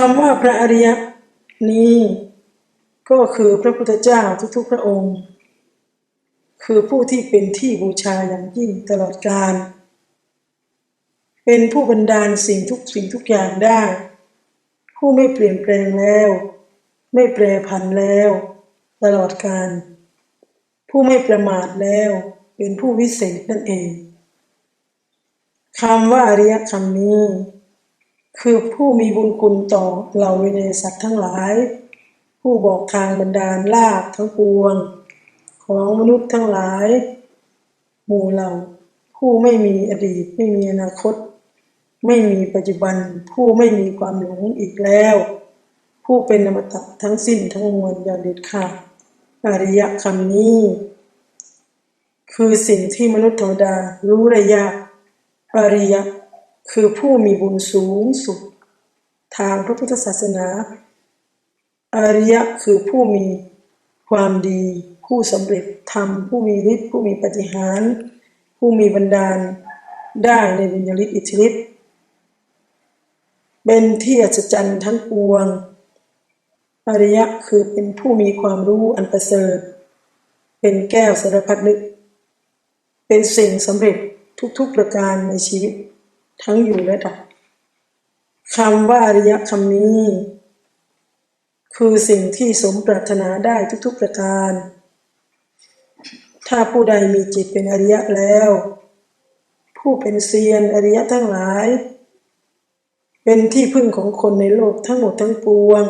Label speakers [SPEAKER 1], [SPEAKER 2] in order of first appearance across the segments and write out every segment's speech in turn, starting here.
[SPEAKER 1] คำว่าพระอริยะนี้ ก็คือพระพุทธเจ้าทุกๆพระองค์ คือผู้ที่เป็นที่บูชาอย่างยิ่งตลอดกาลเป็นผู้บันดาลสิ่งทุกสิ่งทุกอย่างได้ ผู้ไม่เปลี่ยนแปลงแล้ว ไม่แปรผันแล้ว ตลอดกาลผู้ไม่ประมาทแล้ว เป็นผู้วิเศษนั่นเองคำว่าอริยคำนี้ คือผู้มีบุญคุณต่อเหล่าเนยสัตว์ทั้งหลาย ผู้บอกทางบรรดาลลาภทั้งปวง ของมนุษย์ทั้งหลาย หมู่เหล่าผู้ไม่มีอดีตไม่มีอนาคต ไม่มีปัจจุบัน ผู้ไม่มีความหลงอีกแล้ว ผู้เป็นอมตะทั้งสิ้นทั้งมวลอย่างเด็ดขาดอริยคำนี้ คือสิ่งที่มนุษย์ธรรมดารู้ได้ยากอริยะ คือผู้มีบุญสูงสุด ทางพระพุทธศาสนา อริยะคือผู้มีความดี ผู้สำเร็จธรรม ผู้มีฤทธิ์ผู้มีปฏิหาร ผู้มีบันดาลได้ในวิญญาณฤทธิ์อิทธิฤทธิ์เป็นที่อัศจรรย์ทั้งปวง อริยะคือเป็นผู้มีความรู้อันประเสริฐ เป็นแก้วสารพัดนึก เป็นสิ่งสำเร็จทุกๆประการในชีวิต ทั้งอยู่และดับคำว่าอริยะคำนี้ คือสิ่งที่สมปรารถนาได้ทุกๆประการ ถ้าผู้ใดมีจิตเป็นอริยะแล้ว ผู้เป็นเซียนอริยะทั้งหลาย เป็นที่พึ่งของคนในโลกทั้งหมดทั้งปวง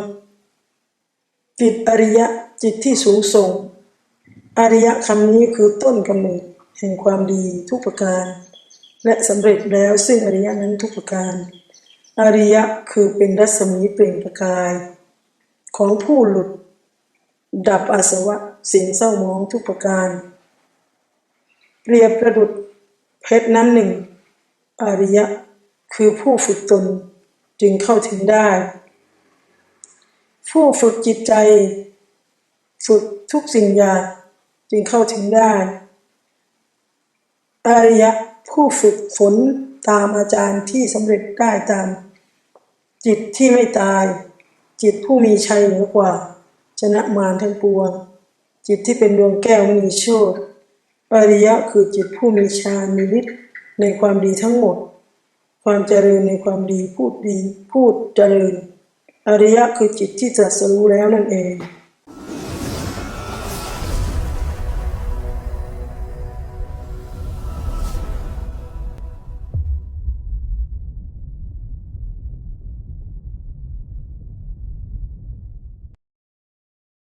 [SPEAKER 1] จิตอริยะจิตที่สูงส่ง อริยะคำนี้คือต้นกำเนิดแห่งความดีทุกประการ และสำเร็จแล้วซึ่งอริยะนั้นทุกประการ อริยะคือเป็นรัศมีเปล่งประกาย ของผู้หลุด ดับอาสวะสิ่งเศร้ามองทุกประการเปรียบประดุดเพชรน้ำหนึ่ง อริยะคือผู้ฝึกตนจึงเข้าถึงได้ ผู้ฝึกจิตใจ ฝึกทุกสิ่งอย่างจึงเข้าถึงได้ อริยะผู้ฝึกฝนตามอาจารย์ที่สำเร็จได้ตาม จิตที่ไม่ตาย จิตผู้มีชัยเหนือกว่า ชนะมารทั้งปวง จิตที่เป็นดวงแก้วมีโชตอริยะคือจิตผู้มีฌานมีฤทธิ์ในความดีทั้งหมด ความเจริญในความดีพูดดีพูดเจริญ อริยะคือจิตที่ตรัสรู้แล้วนั่นเอง